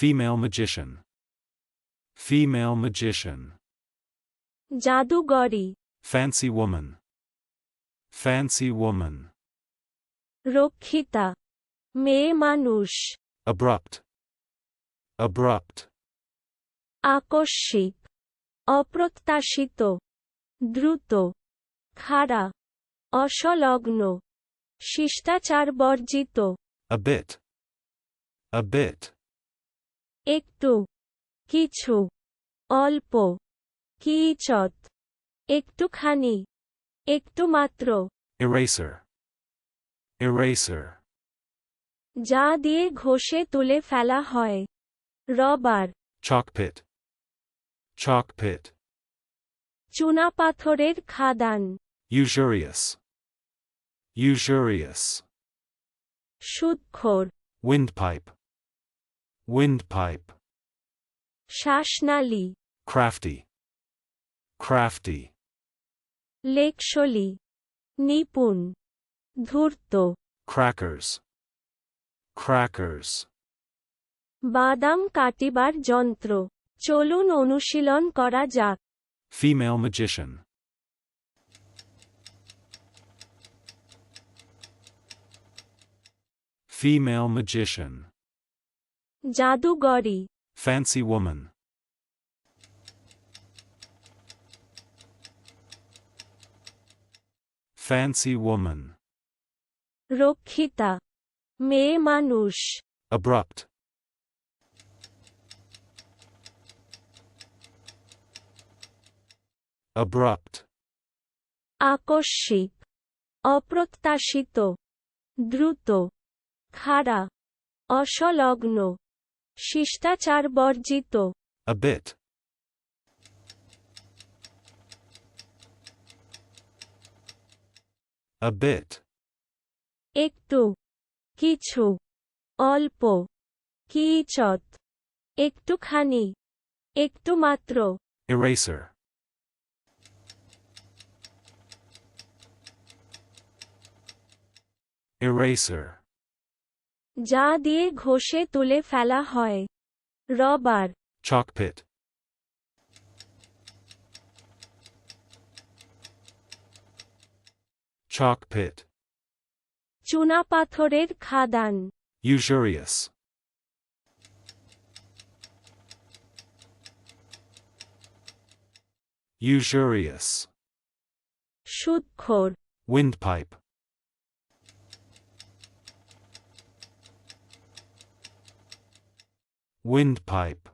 Female magician. Female magician. জাদুগরি Fancy woman. Fancy woman. রক্ষিতা মেয়ে মানুষ Abrupt. Abrupt. আকস্মিক অপ্রত্যাশিত দ্রুত খাড়া অসলগ্ন শিষ্টাচার বর্জিত A bit. A bit. একটু কিছু অল্প কিচত একটুখানি একটু মাত্র ইরেসার ইরেসার যা দিয়ে ঘষে তুলে ফেলা হয়। রবার চকপিট চকপিট চুনা পাথরের খাদান। ইউজুরিয়াস ইউজুরিয়াস সুদখোর উইন্ড পাইপ Windpipe. শ্বাসনালী Crafty. Crafty. লেকশলি নিপুণ ধূর্ত Crackers. Crackers. বাদাম কাটিবার যন্ত্র চলুন অনুশীলন করা যাক Female magician. Female magician. জাদুগরি Fancy woman. Fancy woman. রক্ষিতা মেয়ে মানুষ Abrupt. Abrupt. আকস্মিক অপ্রত্যাশিত দ্রুত খাড়া অসলগ্ন শিষ্টাচার বর্জিত A bit. A bit. একটু কিছু অল্প কিচত একটুখানি একটু মাত্র Eraser. Eraser. যা দিয়ে ঘষে তুলে ফেলা হয়। রবার। চকপিট চকপিট চুনা পাথরের খাদান। Usurious usurious সুৎখর। Windpipe Windpipe.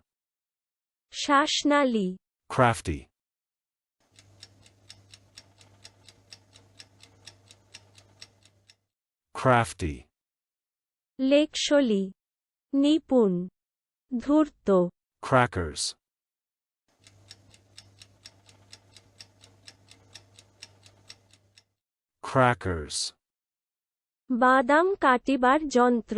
শ্বাসনালী Crafty. Crafty. লেকশলি নিপুণ ধূর্ত Crackers. Crackers. বাদাম কাটিবার যন্ত্র